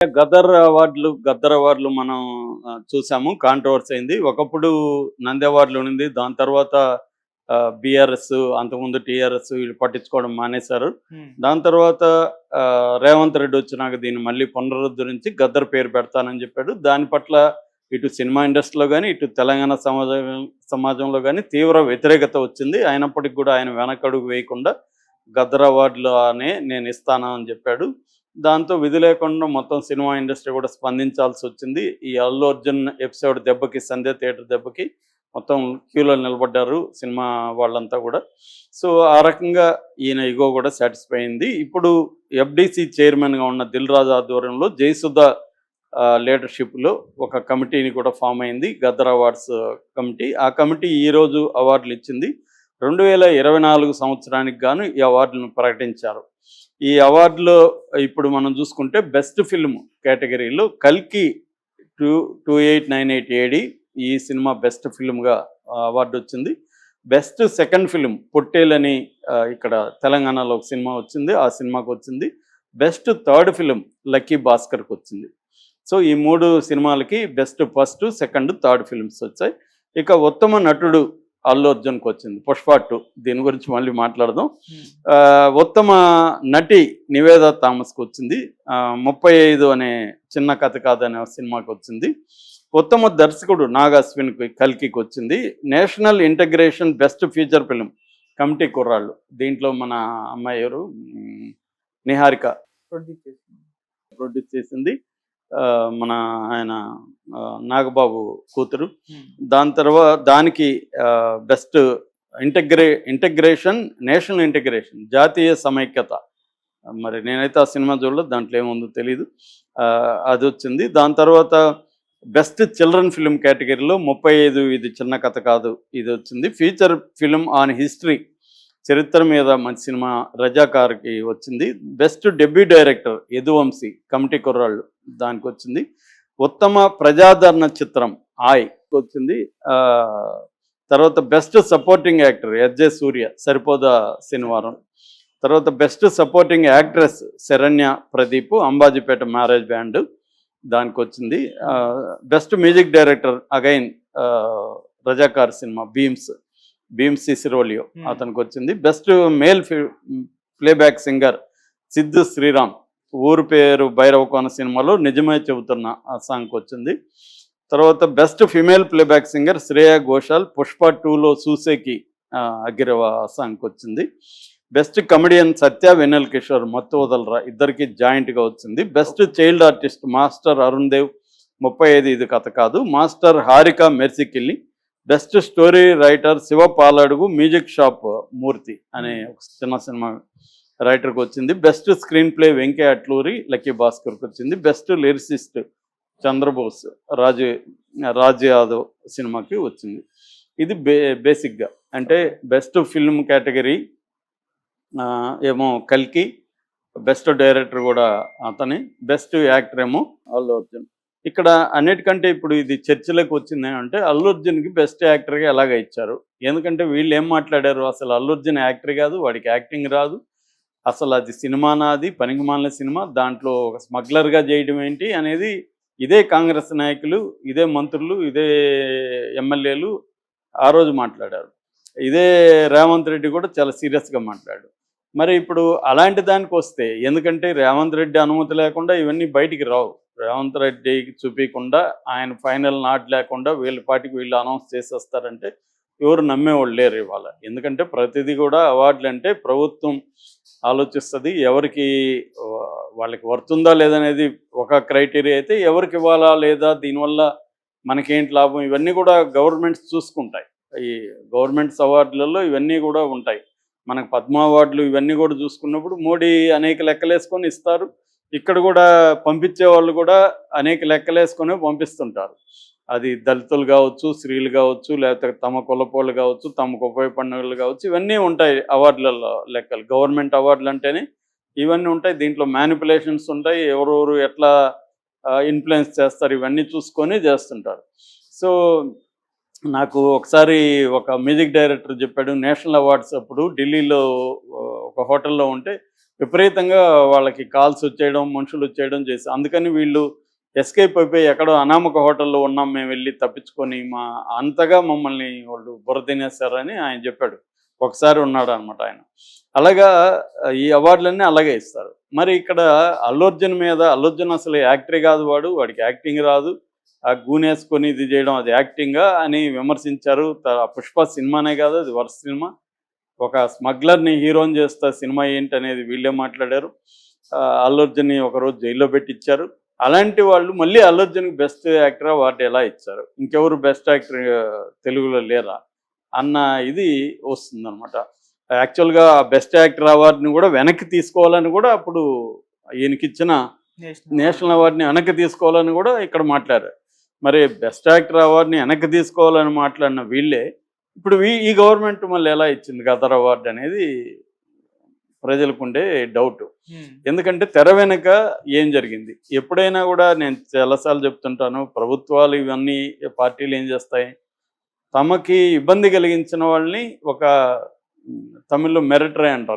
గదర్ అవార్డులు గద్దర్ అవార్డులు మనం చూసాము కాంట్రవర్సీ అయింది. ఒకప్పుడు నంది అవార్డులు ఉంది దాని తర్వాత బీఆర్ఎస్ అంతకుముందు టీఆర్ఎస్ వీళ్ళు పట్టించుకోవడం మానేశారు. దాని తర్వాత రేవంత్ రెడ్డి వచ్చినాక దీన్ని మళ్ళీ పునరుద్ధరించి గద్దర్ పేరు పెడతానని చెప్పాడు. దాని పట్ల ఇటు సినిమా ఇండస్ట్రీలో కానీ ఇటు తెలంగాణ సమాజం సమాజంలో కానీ తీవ్ర వ్యతిరేకత వచ్చింది. అయినప్పటికీ కూడా ఆయన వెనకడుగు వేయకుండా గద్దర్ అవార్డులు అనే నేను ఇస్తాను అని చెప్పాడు. దాంతో విధి లేకుండా మొత్తం సినిమా ఇండస్ట్రీ కూడా స్పందించాల్సి వచ్చింది. ఈ అల్లు అర్జున్ ఎపిసోడ్ దెబ్బకి సంధ్య థియేటర్ దెబ్బకి మొత్తం క్యూలో నిలబడ్డారు సినిమా వాళ్ళంతా కూడా. సో ఆ రకంగా ఈయన ఇగో కూడా సాటిస్ఫై అయింది. ఇప్పుడు ఎఫ్డిసి చైర్మన్గా ఉన్న దిల్ రాజు ఆధ్వర్యంలో జయసుధ లీడర్షిప్లో ఒక కమిటీని కూడా ఫామ్ అయింది. Gaddar awards committee. ఆ కమిటీ ఈరోజు అవార్డులు ఇచ్చింది. రెండు వేల ఇరవై నాలుగు సంవత్సరానికి గాను ఈ అవార్డులను ప్రకటించారు. ఈ అవార్డులో ఇప్పుడు మనం చూసుకుంటే బెస్ట్ ఫిల్మ్ కేటగిరీలో కల్కి two two eight nine eight AD ఈ సినిమా బెస్ట్ ఫిల్మ్గా అవార్డు వచ్చింది. బెస్ట్ సెకండ్ ఫిల్మ్ పొట్టేలని అని ఇక్కడ తెలంగాణలో ఒక సినిమా వచ్చింది ఆ సినిమాకి వచ్చింది. బెస్ట్ థర్డ్ ఫిల్మ్ లక్కీ భాస్కర్కి వచ్చింది. సో ఈ మూడు సినిమాలకి best first second third films వచ్చాయి. ఇక ఉత్తమ నటుడు అల్లు అర్జున్కి వచ్చింది. పుష్ప టూ. దీని గురించి మళ్ళీ మాట్లాడదాం. ఉత్తమ నటి నివేద థామస్కి వచ్చింది. ముప్పై ఐదు అనే చిన్న కథ కాదు అనే సినిమాకి వచ్చింది. ఉత్తమ దర్శకుడు నాగ్ అశ్విన్కి కల్కికి వచ్చింది. National integration best feature film committee కుర్రాళ్ళు. దీంట్లో మన అమ్మాయి ఎవరు? నిహారిక. ప్రొడ్యూస్ చేసింది. మన ఆయన నాగబాబు కూతురు. దాని తర్వాత దానికి బెస్ట్ ఇంటగ్రే ఇంటగ్రేషన్ నేషనల్ ఇంటగ్రేషన్ జాతీయ సమైక్యత. మరి నేనైతే ఆ సినిమా చూడలేదు దాంట్లో ఏముందో తెలీదు. అది వచ్చింది. దాని తర్వాత బెస్ట్ చిల్డ్రన్ ఫిల్మ్ కేటగిరీలో ముప్పై ఐదు ఇది చిన్న కథ కాదు ఇది వచ్చింది. ఫీచర్ ఫిల్మ్ ఆన్ హిస్టరీ చరిత్ర మీద మంచి సినిమా రజాకార్కి వచ్చింది. Best debut director Yaduvamshi committee కుర్రాళ్ళు. దానికి వచ్చింది ఉత్తమ ప్రజాదరణ చిత్రం ఆయ్ వచ్చింది తర్వాత best supporting actor S J Surya Saripodhaa Sanivaaram తర్వాత best supporting actress Saranya Pradeep Ambajipeta marriage band దానికి వచ్చింది best music director again Razakar cinema Bheems Bheems Ceciroleo. అతనికి వచ్చింది best male playback singer Sid Sriram Ooru Peru Bhairavakona సినిమాలో నిజమే చెబుతున్న ఆ సాంగ్కి వచ్చింది. తర్వాత best female playback singer Shreya Ghoshal Pushpa టూలో సూసేకి అగిరవ సాంగ్కి వచ్చింది. బెస్ట్ కమెడియన్ సత్య వెన్నెల్ కిషోర్ మత్తు వదలరా ఇద్దరికి జాయింట్గా వచ్చింది. Best child artist master Arun Dev ముప్పై ఐదు ఇది కథ కాదు. Master Harika మెర్సికిల్లి best story writer Shiva Paladugu music shop Murthy అనే ఒక చిన్న సినిమా రైటర్కి వచ్చింది. Best screenplay Venkayya Atluri lucky భాస్కర్కి వచ్చింది. బెస్ట్ లిరిసిస్ట్ చంద్రబోస్ రాజు రాజు యాదవ్ సినిమాకి వచ్చింది. ఇది బే బేసిక్గా అంటే బెస్ట్ ఫిల్మ్ కేటగిరీ ఏమో కల్కి బెస్ట్ డైరెక్టర్ కూడా అతని. బెస్ట్ యాక్టర్ ఏమో అల్లు అర్జున్. ఇక్కడ అన్నిటికంటే ఇప్పుడు ఇది చర్చలకు వచ్చింది అంటే అల్లు అర్జున్కి బెస్ట్ యాక్టర్గా ఎలాగ ఇచ్చారు? ఎందుకంటే వీళ్ళు ఏం మాట్లాడారు? అసలు అల్లు అర్జున్ యాక్టర్ కాదు వాడికి యాక్టింగ్ రాదు. అసలు అది సినిమా నాది పనికిమాలిన సినిమా. దాంట్లో ఒక స్మగ్లర్గా చేయడం ఏంటి అనేది ఇదే కాంగ్రెస్ నాయకులు ఇదే మంత్రులు ఇదే ఎమ్మెల్యేలు ఆ రోజు మాట్లాడారు. ఇదే రేవంత్ రెడ్డి కూడా చాలా సీరియస్గా మాట్లాడాడు. మరి ఇప్పుడు అలాంటి దానికి వస్తే ఎందుకంటే రేవంత్ రెడ్డి అనుమతి లేకుండా ఇవన్నీ బయటికి రావు. రేవంత్ రెడ్డికి చూపించకుండా ఆయన ఫైనల్ నాట్ లేకుండా వీళ్ళ పాటికి వీళ్ళు అనౌన్స్ చేసేస్తారంటే ఎవరు నమ్మేవాళ్ళు లేరు ఇవాళ. ఎందుకంటే ప్రతిదీ కూడా అవార్డులు అంటే ప్రభుత్వం ఆలోచిస్తుంది. ఎవరికి వాళ్ళకి వర్తుందా లేదనేది ఒక క్రైటీరియా అయితే ఎవరికి ఇవ్వాలా లేదా దీనివల్ల మనకేంటి లాభం? ఇవన్నీ కూడా గవర్నమెంట్స్ చూసుకుంటాయి. ఈ గవర్నమెంట్స్ అవార్డులలో ఇవన్నీ కూడా ఉంటాయి. మనకు పద్మ అవార్డులు ఇవన్నీ కూడా చూసుకున్నప్పుడు మోడీ అనేక లెక్కలేసుకొని ఇస్తారు. ఇక్కడ కూడా పంపించే వాళ్ళు కూడా అనేక లెక్కలేసుకొని పంపిస్తుంటారు. అది దళితులు కావచ్చు స్త్రీలు కావచ్చు లేకపోతే తమ కులపోళ్ళు కావచ్చు తమకు ఉపయోగపడిన వాళ్ళు కావచ్చు ఇవన్నీ ఉంటాయి అవార్డులలో లెక్కలు. గవర్నమెంట్ అవార్డులు అంటేనే ఇవన్నీ ఉంటాయి. దీంట్లో మ్యానిపులేషన్స్ ఉంటాయి. ఎవరెవరు ఎట్లా ఇన్ఫ్లుయెన్స్ చేస్తారు ఇవన్నీ చూసుకొని చేస్తుంటారు. సో నాకు ఒకసారి ఒక మ్యూజిక్ డైరెక్టర్ చెప్పాడు. నేషనల్ అవార్డ్స్ అప్పుడు ఢిల్లీలో ఒక హోటల్లో ఉంటే విపరీతంగా వాళ్ళకి కాల్స్ వచ్చేయడం మనుషులు వచ్చేయడం చేసి అందుకని వీళ్ళు ఎస్కేప్ అయిపోయి ఎక్కడో అనామక హోటల్లో ఉన్నాం మేము వెళ్ళి తప్పించుకొని మా అంతగా మమ్మల్ని వాళ్ళు బుర్ర తినేస్తారని ఆయన చెప్పాడు. ఒకసారి ఉన్నాడు అనమాట ఆయన. అలాగా ఈ అవార్డులన్నీ అలాగే ఇస్తారు. మరి ఇక్కడ అల్లు అర్జున్ మీద అల్లుర్జున్ అసలు యాక్టరే కాదు వాడు వాడికి యాక్టింగ్ రాదు. ఆ గూనేసుకొని ఇది చేయడం అది యాక్టింగా అని విమర్శించారు. పుష్ప సినిమానే కాదు అది వర్ష సినిమా. ఒక స్మగ్లర్ని హీరోని చేస్తా సినిమా ఏంటి అనేది వీళ్ళే మాట్లాడారు. ఆ, అల్లు ఒకరోజు జైల్లో పెట్టించారు అలాంటి వాళ్ళు మళ్ళీ అల్లు అర్జున్కి బెస్ట్ యాక్టర్ అవార్డు ఎలా ఇచ్చారు? ఇంకెవరు బెస్ట్ యాక్టర్ తెలుగులో లేరా? అన్న ఇది వస్తుందన్నమాట. యాక్చువల్గా బెస్ట్ యాక్టర్ అవార్డుని కూడా వెనక్కి తీసుకోవాలని కూడా అప్పుడు ఈయనకిచ్చిన నేషనల్ అవార్డుని వెనక్కి తీసుకోవాలని కూడా ఇక్కడ మాట్లాడారు. మరి బెస్ట్ యాక్టర్ అవార్డుని వెనక్కి తీసుకోవాలని మాట్లాడిన వీళ్ళే ఇప్పుడు ఈ గవర్నమెంట్ మళ్ళీ ఎలా ఇచ్చింది గదర్ అవార్డు అనేది ప్రజలకు ఉండే డౌట్ ఎందుకంటే తెర వెనుక ఏం జరిగింది? ఎప్పుడైనా కూడా నేను చాలాసార్లు చెప్తుంటాను ప్రభుత్వాలు ఇవన్నీ పార్టీలు ఏం చేస్తాయి? తమకి ఇబ్బంది కలిగించిన వాళ్ళని ఒక తమిళ్ళో మెరిటరే అంటారు.